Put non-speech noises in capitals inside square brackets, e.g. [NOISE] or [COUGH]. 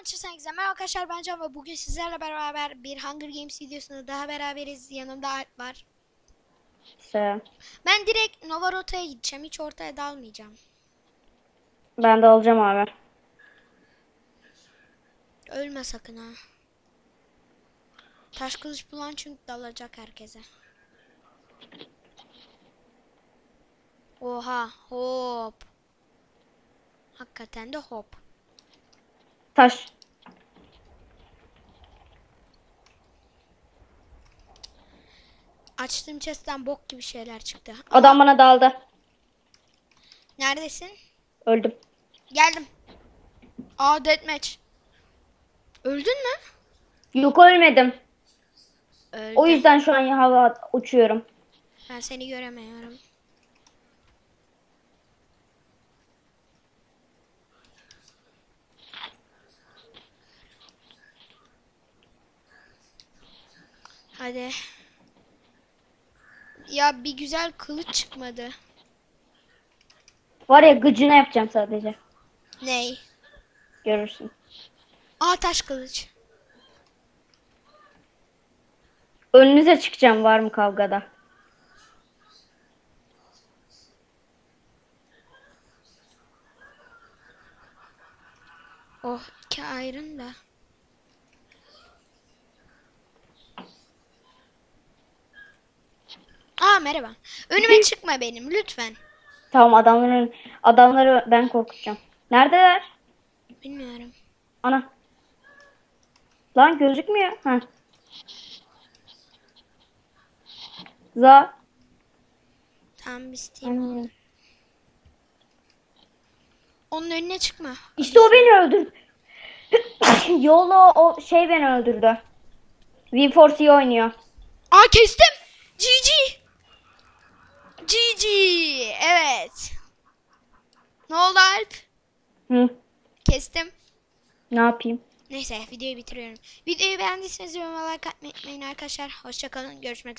Manchester United merhaba arkadaşlar ben Can ve bugün sizlerle beraber bir Hunger Games videosunda daha beraberiz. Yanımda Alp var. Selam. Ben direkt Nova Rota'ya gideceğim. Hiç ortaya dalmayacağım. Ben de alacağım abi. Ölme sakın ha. Taş kılıç bulan çünkü dalacak herkese. Oha hop. Hakikaten de hop. Taş. Açtığım chest'ten bok gibi şeyler çıktı. Adam bana daldı. Neredesin? Öldüm. Geldim. Aa deathmatch. Öldün mü? Yok ölmedim. Öldüm. O yüzden şu an hava uçuyorum. Ben seni göremiyorum. Hadi. Ya bir güzel kılıç çıkmadı. Var ya gıcına yapacağım sadece. Ney? Görürsün. Aa taş kılıç. Önünüze çıkacağım var mı kavgada? Oh iki ayrın da. Merhaba. Önüme [LAUGHS] çıkma benim lütfen. Tamam adamların adamları ben korkutacağım. Neredeler? Bilmiyorum. Ana. Lan gözükmüyor. Ha. Za. Tamam isteyeyim. Onun önüne çıkma. İşte o beni öldürdü. [LAUGHS] Yolo o şey beni öldürdü. V4C oynuyor. Aa kestim. GG. GG. Evet. Ne oldu Alp? Hı. Kestim. Ne yapayım? Neyse videoyu bitiriyorum. Videoyu beğendiyseniz yorumlara like atmayı unutmayın arkadaşlar. Hoşçakalın. Görüşmek üzere.